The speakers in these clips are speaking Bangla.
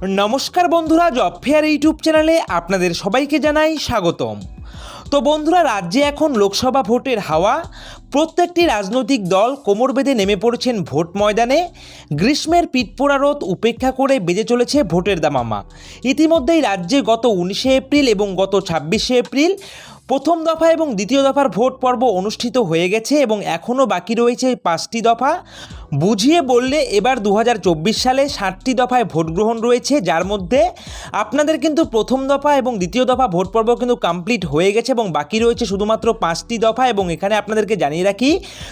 নমস্কার বন্ধুরা, জব ফেয়ার ইউটিউব চ্যানেলে আপনাদের সবাইকে জানাই স্বাগতম। তো বন্ধুরা, রাজ্যে এখন লোকসভা ভোটের হাওয়া। প্রত্যেকটি রাজনৈতিক দল কোমর বেঁধে নেমে পড়েছেন ভোট ময়দানে। গ্রীষ্মের পিঠপোড়া রোদ উপেক্ষা করে বেজে চলেছে ভোটের দামামা। ইতিমধ্যেই রাজ্যে গত উনিশে এপ্রিল এবং গত ছাব্বিশে এপ্রিল প্রথম দফা এবং দ্বিতীয় দফার ভোট পর্ব অনুষ্ঠিত হয়ে গেছে এবং এখনও বাকি রয়েছে পাঁচটি দফা। বুঝিয়ে বললে এবার দু হাজার চব্বিশ সালে ষাটটি দফায় ভোট গ্রহণ রয়েছে, যার মধ্যে আপনাদের কিন্তু প্রথম দফা এবং দ্বিতীয় দফা ভোট পর্ব কিন্তু কমপ্লিট হয়ে গেছে এবং বাকি রয়েছে শুধুমাত্র পাঁচটি দফা এবং এখানে আপনাদেরকে জানিয়ে রাখি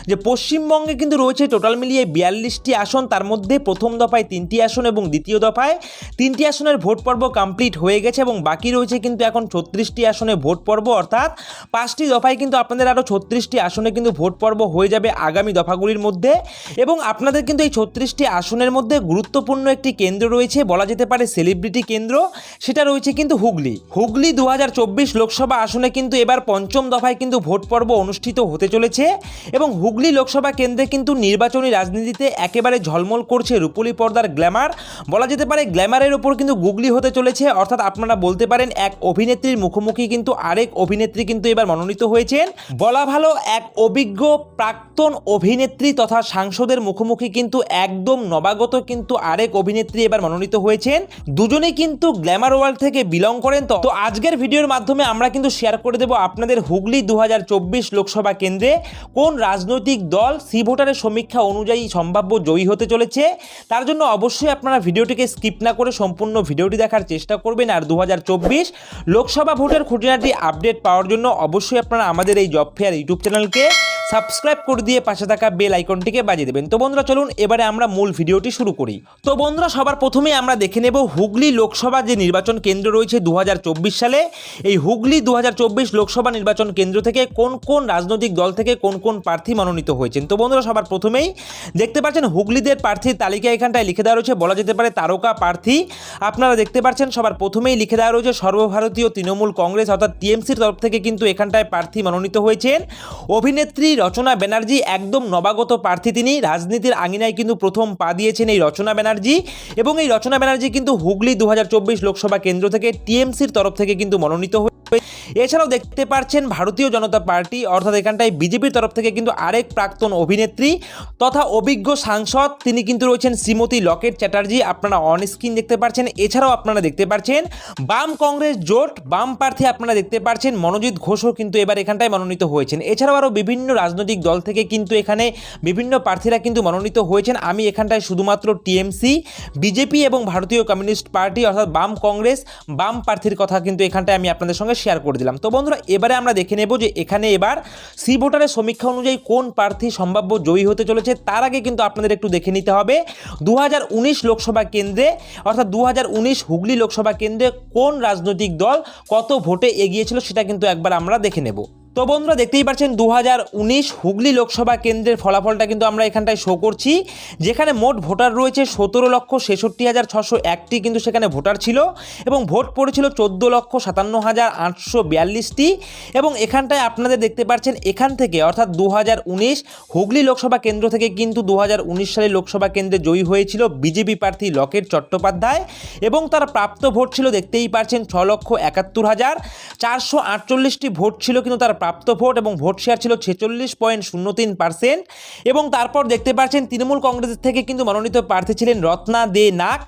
যে পশ্চিমবঙ্গে কিন্তু রয়েছে টোটাল মিলিয়ে বিয়াল্লিশটি আসন, তার মধ্যে প্রথম দফায় তিনটি আসন এবং দ্বিতীয় দফায় তিনটি আসনের ভোট পর্ব কমপ্লিট হয়ে গেছে এবং বাকি রয়েছে কিন্তু এখন ছত্রিশটি আসনে ভোট পর্ব, অর্থাৎ পাঁচটি দফায় কিন্তু আপনাদের আরও ছত্রিশটি আসনে কিন্তু ভোট পর্ব হয়ে যাবে আগামী দফাগুলির মধ্যে এবং আপনাদের কিন্তু এই ছত্রিশটি আসনের মধ্যে গুরুত্বপূর্ণ একটি কেন্দ্র রয়েছে, বলা যেতে পারে সেলিব্রিটি কেন্দ্র। সেটা রয়েছে কিন্তু হুগলি। হুগলি দু লোকসভা আসনে কিন্তু এবার পঞ্চম দফায় কিন্তু ভোট পর্ব অনুষ্ঠিত হতে চলেছে এবং হুগলি লোকসভা কেন্দ্রে কিন্তু নির্বাচনী রাজনীতিতে একেবারে ঝলমল করছে রূপলি পর্দার গ্ল্যামার। বলা যেতে পারে গ্ল্যামারের ওপর কিন্তু গুগলি হতে চলেছে, অর্থাৎ আপনারা বলতে পারেন এক অভিনেত্রীর মুখোমুখি কিন্তু আরেক অভিনেত্রী কিন্তু এবার মনোনীত হয়েছেন। বলা ভালো, এক অভিজ্ঞ, প্রাক্তন অভিনেত্রী তথা সাংসদের মুখোমুখি কিন্তু একদম নবাগত কিন্তু আরেক অভিনেত্রী এবার মনোনীত হয়েছেন। দুজনেই কিন্তু গ্ল্যামার ওয়ার্ল্ড থেকে বিলং করেন। তো তো আজকের ভিডিওর মাধ্যমে আমরা কিন্তু শেয়ার করে দেব আপনাদের হুগলি দু হাজার চব্বিশ লোকসভা কেন্দ্রে কোন রাজনৈতিক দল সি ভোটারের সমীক্ষা অনুযায়ী সম্ভাব্য জয়ী হতে চলেছে। তার জন্য অবশ্যই আপনারা ভিডিওটিকে স্কিপ না করে সম্পূর্ণ ভিডিওটি দেখার চেষ্টা করবেন। আর দু হাজার চব্বিশ লোকসভা ভোটের খুঁটিনাটি আপডেট পাওয়ার জন্য অবশ্যই আপনারা আমাদের এই জব ফেয়ার ইউটিউব চ্যানেলকে সাবস্ক্রাইব করে দিয়ে পাশে থাকা বেল আইকনটিকে বাজিয়ে দেবেন। তো বন্ধুরা, চলুন এবারে আমরা মূল ভিডিওটি শুরু করি। তো বন্ধুরা, সবার প্রথমে আমরা দেখে নেব হুগলি লোকসভা যে নির্বাচন কেন্দ্র রয়েছে দু হাজার চব্বিশ সালে। এই হুগলি দু হাজার চব্বিশ লোকসভা নির্বাচন কেন্দ্র থেকে কোন কোন রাজনৈতিক দল থেকে কোন কোন প্রার্থী মনোনীত হয়েছেন? তো বন্ধুরা, সবার প্রথমেই দেখতে পাচ্ছেন হুগলিদের প্রার্থীর তালিকা এখানটায় লিখে দেওয়া রয়েছে। বলা যেতে পারে তারকা প্রার্থী। আপনারা দেখতে পাচ্ছেন সবার প্রথমেই লিখে দেওয়া রয়েছে, সর্বভারতীয় তৃণমূল কংগ্রেস অর্থাৎ টিএমসির তরফ থেকে কিন্তু এখানটায় প্রার্থী মনোনীত হয়েছেন। অভিনেত্রী রচনা ব্যানার্জি একদম নবাগত প্রার্থী তিনি। রাজনীতির আঙিনায় কিন্তু প্রথম পা দিয়েছেন এই রচনা ব্যানার্জি। এবং এই রচনা ব্যানার্জি কিন্তু হুগলি দু হাজার চব্বিশ লোকসভা কেন্দ্র থেকে টিএমসির তরফ থেকে কিন্তু মনোনীত হয়ে এছাড়াও দেখতে পাচ্ছেন ভারতীয় জনতা পার্টি, অর্থাৎ এখানটায় বিজেপির তরফ থেকে কিন্তু আরেক প্রাক্তন অভিনেত্রী তথা অভিজ্ঞ সাংসদ, তিনি কিন্তু রয়েছেন শ্রীমতী লকেট চ্যাটার্জি, আপনারা অন স্ক্রিন দেখতে পাচ্ছেন এছাড়াও আপনারা দেখতে পাচ্ছেন বাম কংগ্রেস জোট, বাম প্রার্থী আপনারা দেখতে পাচ্ছেন মনোজিৎ ঘোষও কিন্তু এবার এখানটায় মনোনীত হয়েছেন। এছাড়াও আরও বিভিন্ন রাজনৈতিক দল থেকে কিন্তু এখানে বিভিন্ন প্রার্থীরা কিন্তু মনোনীত হয়েছেন। আমি এখানটায় শুধুমাত্র টিএমসি, বিজেপি এবং ভারতীয় কমিউনিস্ট পার্টি, অর্থাৎ বাম কংগ্রেস, বাম প্রার্থীর কথা কিন্তু এখানটায় আমি আপনাদের সঙ্গে শেয়ার করে দিলাম। তো বন্ধুরা, এবারে আমরা দেখে নেব যে এখানে এবার সি ভোটারের সমীক্ষা অনুযায়ী কোন প্রার্থী সম্ভাব্য জয়ী হতে চলেছে, তার আগে কিন্তু আপনাদের একটু দেখে নিতে হবে দু হাজার উনিশ লোকসভা কেন্দ্রে, অর্থাৎ দু হাজার উনিশ হুগলি লোকসভা কেন্দ্রে কোন রাজনৈতিক দল কত ভোটে এগিয়েছিল সেটা কিন্তু একবার আমরা দেখে নেব। তো বন্ধুরা, দেখতেই পাচ্ছেন দু হুগলি লোকসভা কেন্দ্রের ফলাফলটা কিন্তু আমরা এখানটায় শো করছি। যেখানে মোট ভোটার রয়েছে সতেরো লক্ষ ছেষট্টি হাজার ছশো একটি কিন্তু সেখানে ভোটার ছিল এবং ভোট পড়েছিল চোদ্দ লক্ষ সাতান্ন হাজার আটশো বিয়াল্লিশটি। এবং এখানটায় আপনাদের দেখতে পাচ্ছেন এখান থেকে, অর্থাৎ দু হাজার উনিশ হুগলি লোকসভা কেন্দ্র থেকে কিন্তু দু সালে লোকসভা কেন্দ্রে জয়ী হয়েছিল বিজেপি প্রার্থী লকেট চট্টোপাধ্যায়। এবং তার প্রাপ্ত ভোট ছিল, দেখতেই পাচ্ছেন, ছ লক্ষ একাত্তর হাজার চারশো আটচল্লিশটি ভোট ছিল কিন্তু তার প্রাপ্ত ভোট এবং ভোট শেয়ার ছিল ছেচল্লিশ পয়েন্ট শূন্য তিন পার্সেন্ট এবং তারপর দেখতে পাচ্ছেন তৃণমূল কংগ্রেসের থেকে কিন্তু মনোনীত প্রার্থী ছিলেন রত্না দে নাক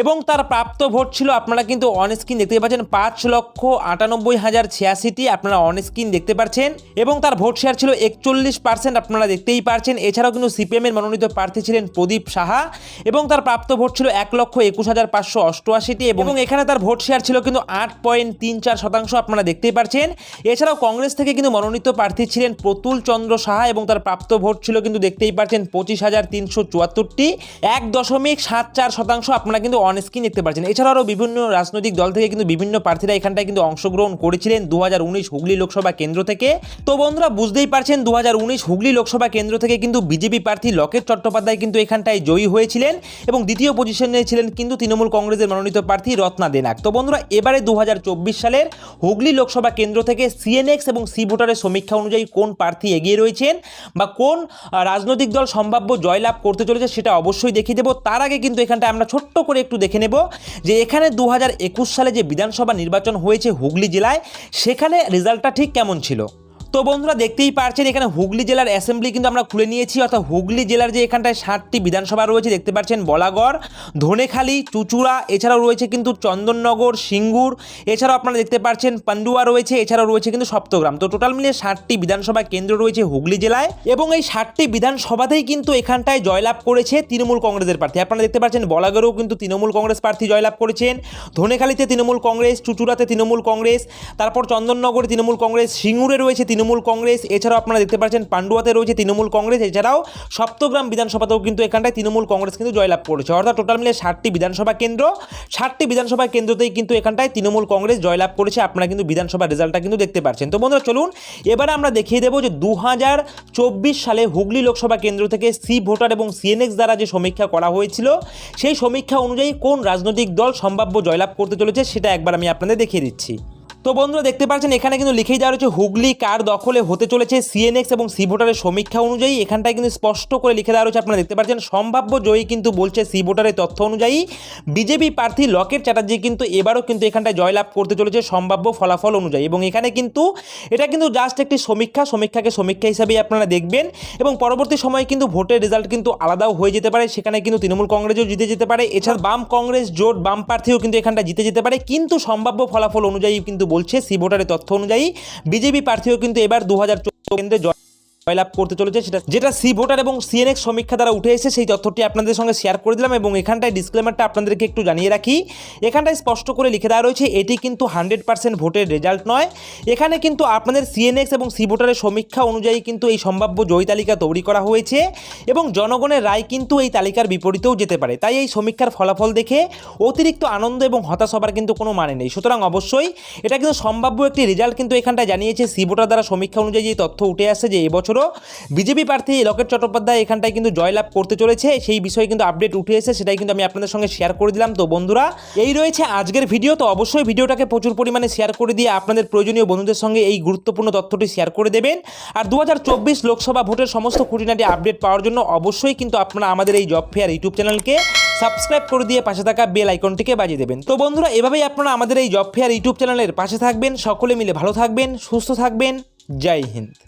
এবং তার প্রাপ্ত ভোট ছিল আপনারা কিন্তু অন স্ক্রিন দেখতে পাচ্ছেন পাঁচ লক্ষ আটানব্বই হাজার ছিয়াশিটি আপনারা অন স্ক্রিন দেখতে পাচ্ছেন এবং তার ভোট শেয়ার ছিল একচল্লিশ পার্সেন্ট আপনারা দেখতেই পাচ্ছেন। এছাড়াও কিন্তু সিপিএমের মনোনীত প্রার্থী ছিলেন প্রদীপ সাহা এবং তার প্রাপ্ত ভোট ছিল এক লক্ষ একুশ হাজার পাঁচশো অষ্টআশিটি এবং এখানে তার ভোট শেয়ার ছিল কিন্তু আট পয়েন্ট তিন চার শতাংশ আপনারা দেখতেই পাচ্ছেন। এছাড়াও কংগ্রেস থেকে কিন্তু মনোনীত প্রার্থী ছিলেন প্রতুল চন্দ্র সাহা এবং তার প্রাপ্ত ভোট ছিল কিন্তু দেখতেই পাচ্ছেন পঁচিশ হাজার তিনশো চুয়াত্তরটি। এক দশমিক সাত চার শতাংশ আপনারা কিন্তু অন স্ক্রিন দেখতে পাচ্ছেন। এছাড়াও আরও বিভিন্ন রাজনৈতিক দল থেকে কিন্তু বিভিন্ন প্রার্থীরা এখানটায় কিন্তু অংশগ্রহণ করেছিলেন দু হুগলি লোকসভা কেন্দ্র থেকে। তো বন্ধুরা, বুঝতেই পারছেন দু হাজার উনিশ হুগলি লোকসভা কেন্দ্র থেকে কিন্তু বিজেপি প্রার্থী লকেট চট্টোপাধ্যায় কিন্তু এখানটায় জয়ী হয়েছিলেন এবং দ্বিতীয় পজিশনে ছিলেন কিন্তু তৃণমূল কংগ্রেসের মনোনীত প্রার্থী রত্না দেনাক। তো বন্ধুরা, এবারে দু হাজার চব্বিশ সালের হুগলি লোকসভা কেন্দ্র থেকে সিএনএক্স এবং সি ভোটারের সমীক্ষা অনুযায়ী কোন প্রার্থী এগিয়ে রয়েছেন বা কোন রাজনৈতিক দল সম্ভাব্য জয়লাভ করতে চলেছে সেটা অবশ্যই দেখিয়ে দেবো। তার আগে কিন্তু এখানটা আমরা ছোট্ট করে একটু দেখে নেব যে এখানে দু হাজার একুশ সালে যে বিধানসভা নির্বাচন হয়েছে হুগলি জেলায়, সেখানে রেজাল্টটা ঠিক কেমন ছিল? তো বন্ধুরা দেখতেই পারছেন, এখানে হুগলি জেলার অ্যাসেম্বলি কিন্তু আমরা খুলে নিয়েছি। অর্থাৎ হুগলি জেলার যে এখানটায় ষাটটি বিধানসভা রয়েছে, দেখতে পাচ্ছেন বলাগড়, ধনেখালি, চুচুড়া, এছাড়াও রয়েছে কিন্তু চন্দননগর, সিঙ্গুর, এছাড়াও আপনারা দেখতে পাচ্ছেন পান্ডুয়া রয়েছে, এছাড়াও রয়েছে কিন্তু সপ্তগ্রাম। তো টোটাল মিলিয়ে ষাটটি বিধানসভা কেন্দ্র রয়েছে হুগলি জেলায় এবং এই ষাটটি বিধানসভাতেই কিন্তু এখানটায় জয়লাভ করেছে তৃণমূল কংগ্রেসের প্রার্থী। আপনারা দেখতে পাচ্ছেন বলাগড়েও কিন্তু তৃণমূল কংগ্রেস প্রার্থী জয়লাভ করেছেন। ধনেখালিতে তৃণমূল কংগ্রেস, চুচুড়াতে তৃণমূল কংগ্রেস, তারপর চন্দননগরে তৃণমূল কংগ্রেস, সিঙ্গুরে রয়েছে তৃণমূল কংগ্রেস, এছাড়াও আপনারা দেখতে পাচ্ছেন পান্ডুয়াতে রয়েছে তৃণমূল কংগ্রেস, এছাড়াও সপ্তগ্রাম বিধানসভাতেও কিন্তু এখানটায় তৃণমূল কংগ্রেস কিন্তু জয়লাভ করেছে। অর্থাৎ টোটাল মিলে ষাটটি বিধানসভা কেন্দ্র, ষাটটি বিধানসভা কেন্দ্রতেই কিন্তু এখানটায় তৃণমূল কংগ্রেস জয়লাভ করেছে। আপনারা কিন্তু বিধানসভা রেজাল্টটা কিন্তু দেখতে পাচ্ছেন। তো বন্ধুরা, চলুন, এবারে আমরা দেখিয়ে দেবো যে দু হাজার চব্বিশ সালে হুগলি লোকসভা কেন্দ্র থেকে সি ভোটার এবং সিএনএক্স দ্বারা যে সমীক্ষা করা হয়েছিল, সেই সমীক্ষা অনুযায়ী কোন রাজনৈতিক দল সম্ভাব্য জয়লাভ করতে চলেছে, সেটা একবার আমি আপনাদের দেখিয়ে দিচ্ছি। তো বন্ধুরা দেখতে পাচ্ছেন, এখানে কিন্তু লিখেই দেওয়া রয়েছে, হুগলি কার দখলে হতে চলেছে সিএনএক্স এবং সি ভোটারের সমীক্ষা অনুযায়ী। এখানটায় কিন্তু স্পষ্ট করে লিখে দেওয়া রয়েছে, আপনারা দেখতে পাচ্ছেন, সম্ভাব্য জয়ী কিন্তু বলছে সি ভোটারের তথ্য অনুযায়ী। বিজেপি প্রার্থী লকেট চ্যাটার্জি কিন্তু এবারও কিন্তু এখানটায় জয়লাভ করতে চলেছে সম্ভাব্য ফলাফল অনুযায়ী এবং এখানে কিন্তু এটা কিন্তু জাস্ট একটি সমীক্ষা, সমীক্ষাকে সমীক্ষা হিসাবেই আপনারা দেখবেন এবং পরবর্তী সময়ে কিন্তু ভোটের রেজাল্ট কিন্তু আলাদাও হয়ে যেতে পারে, সেখানে কিন্তু তৃণমূল কংগ্রেসও জিতে যেতে পারে, এছাড়া বাম কংগ্রেস জোট, বাম প্রার্থীও কিন্তু এখানটা জিতে যেতে পারে, কিন্তু সম্ভাব্য ফলাফল অনুযায়ী কিন্তু বলছে সি ভোটারের তথ্য অনুযায়ী বিজেপি প্রার্থীও কিন্তু এবার দু হাজার চৌদ্দ কেন্দ্রে জয় জয়লাভ করতে চলেছে, সেটা যেটা সি ভোটার এবং সিএনএক্স সমীক্ষা দ্বারা উঠে এসে সেই তথ্যটি আপনাদের সঙ্গে শেয়ার করে দিলাম এবং এখানটায় ডিসক্লেমারটা আপনাদেরকে একটু জানিয়ে রাখি। এখানটায় স্পষ্ট করে লিখে দেওয়া রয়েছে, এটি কিন্তু হান্ড্রেড পার্সেন্ট ভোটের রেজাল্ট নয়। এখানে কিন্তু আপনাদের সিএনএক্স এবং সি ভোটারের সমীক্ষা অনুযায়ী কিন্তু এই সম্ভাব্য জয়ী তালিকা তৈরি করা হয়েছে এবং জনগণের রায় কিন্তু এই তালিকার বিপরীতেও যেতে পারে। তাই এই সমীক্ষার ফলাফল দেখে অতিরিক্ত আনন্দ এবং হতাশ হবার কিন্তু কোনো মানে নেই। সুতরাং অবশ্যই এটা কিন্তু সম্ভাব্য একটি রেজাল্ট কিন্তু এখানটায় জানিয়েছে সি ভোটার দ্বারা সমীক্ষা অনুযায়ী তথ্য উঠে আসছে যে এবছরও বিজেপি প্রার্থী লকেট চট্টোপাধ্যায় এখানটায় কিন্তু জয়লাভ করতে চলেছে। সেই বিষয়ে কিন্তু আপডেট উঠে এসে সেটাই কিন্তু আমি আপনাদের সঙ্গে শেয়ার করে দিলাম। তো বন্ধুরা, এই রয়েছে আজকের ভিডিও তো অবশ্যই ভিডিওটাকে প্রচুর পরিমাণে শেয়ার করে দিয়ে আপনাদের প্রয়োজনীয় বন্ধুদের সঙ্গে এই গুরুত্বপূর্ণ তথ্যটি শেয়ার করে দেবেন। আর দু হাজার চব্বিশ লোকসভা ভোটের সমস্ত খুঁটিনাটি আপডেট পাওয়ার জন্য অবশ্যই কিন্তু আপনারা আমাদের এই জব ফেয়ার ইউটিউব চ্যানেলকে সাবস্ক্রাইব করে দিয়ে পাশে থাকা বেল আইকনটিকে বাজিয়ে দেবেন। তো বন্ধুরা, এভাবেই আপনারা আমাদের এই জব ফেয়ার ইউটিউব চ্যানেলের পাশে থাকবেন। সকলে মিলে ভালো থাকবেন, সুস্থ থাকবেন। জয় হিন্দ।